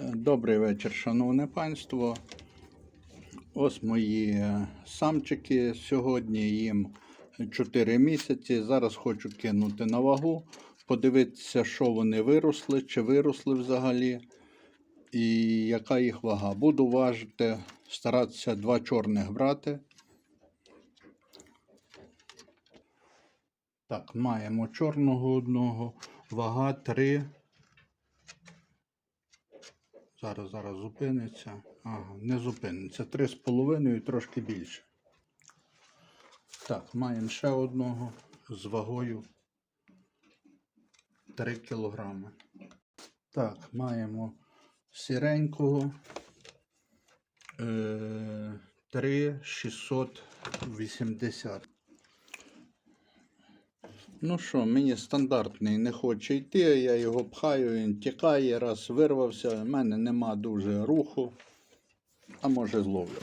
Добрий вечір, шановне панство. Ось мої е, самчики. Сьогодні їм 4 місяці. Зараз хочу кинути на вагу, подивитися, що вони виросли, чи виросли взагалі, і яка їх вага. Буду важити, старатися два чорних брати. Так, маємо чорного одного, вага 3. Зараз, зараз зупиниться. Ага, не зупиниться. Три з половиною трошки більше. Так, маємо ще одного з вагою 3 кілограми. Так, маємо сіренького е, 3,680. Ну що, мені стандартний не хоче йти, я його пхаю, він тікає, раз вирвався, в мене нема дуже руху, а може зловлю.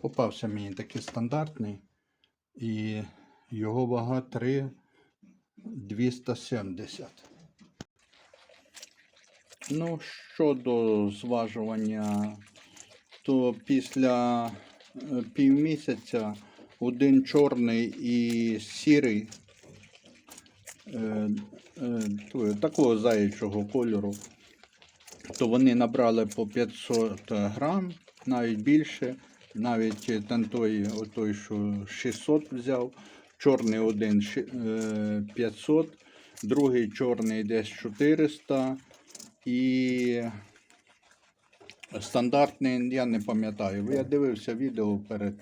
Попався мені такий стандартний, і його вага 3,270. Ну, щодо зважування, то після півмісяця один чорний і сірий, е, е, такого заячого кольору, то вони набрали по 500 грам, навіть більше. Навіть е, той, отой, що 600 взяв, чорний один е, 500, другий чорний десь 400 і Стандартний, я не пам'ятаю. Я дивився відео перед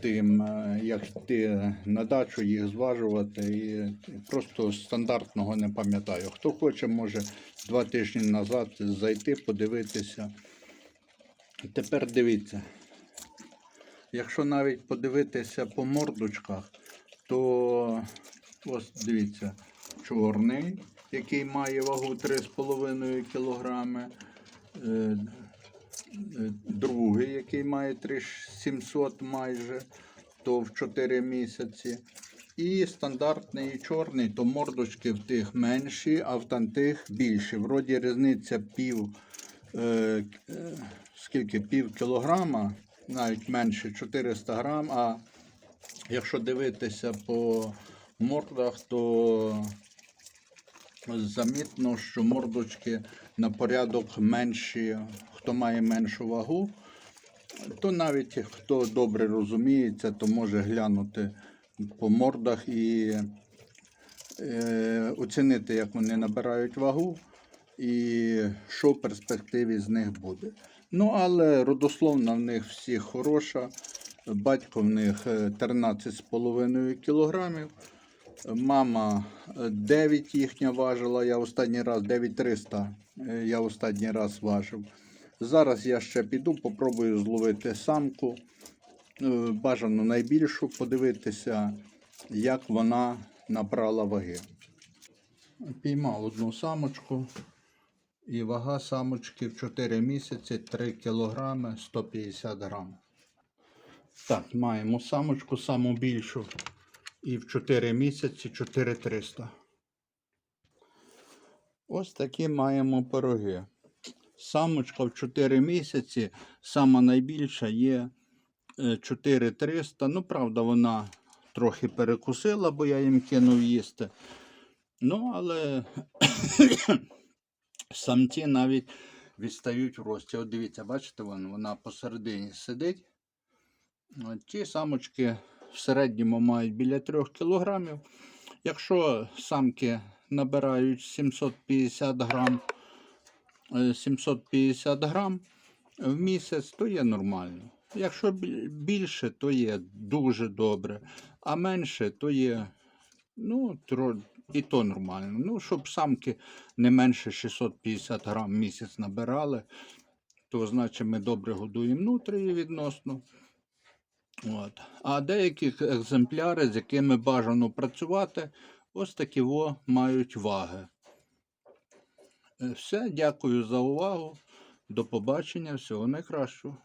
тим, е, як йти на дачу їх зважувати. І просто стандартного не пам'ятаю. Хто хоче, може два тижні назад зайти, подивитися. Тепер дивіться. Якщо навіть подивитися по мордочках, то ось дивіться, чорний, який має вагу 3,5 кг. Е, другий, який має 3700 майже, то в 4 місяці. І стандартний і чорний, то мордочки в тих менші, а в тантих більші. Вроді різниця пів, е, е, скільки пів кілограма, навіть менше 400 грам. А якщо дивитися по мордах, то замітно, що мордочки на порядок менші, хто має меншу вагу, то навіть хто добре розуміється, то може глянути по мордах і е, оцінити, як вони набирають вагу і що в перспективі з них буде. Ну, але родословна в них всіх хороша. Батько в них е, 13,5 кілограмів. Мама е, 9 їхня важила, я останній раз 9300 е, я останній раз важив. Зараз я ще піду, попробую зловити самку. е, Бажано найбільшу, подивитися, як вона набрала ваги. Піймав одну самочку. І вага самочки в 4 місяці 3 кг 150 грам. Так, маємо самочку саму більшу. І в 4 місяці 4300. Ось такі маємо пироги. Самочка в 4 місяці, сама найбільша є е, 4300. Ну, правда, вона трохи перекусила, бо я їм кинув їсти. Ну, але самці навіть відстають в рості. От дивіться, бачите, вон, вона посередині сидить. От Ті самочки в середньому мають біля 3 кілограмів. Якщо самки набирають 750 грам, е, 750 грам в місяць, то є нормально. Якщо більше, то є дуже добре, а менше, то є ну, і то нормально. Ну, щоб самки не менше 650 грам в місяць набирали, то значить ми добре годуємо нутрії відносно. От. А деякі екземпляри, з якими бажано працювати, ось такі во мають ваги. Е, Все, дякую за увагу. До побачення, всього найкращого.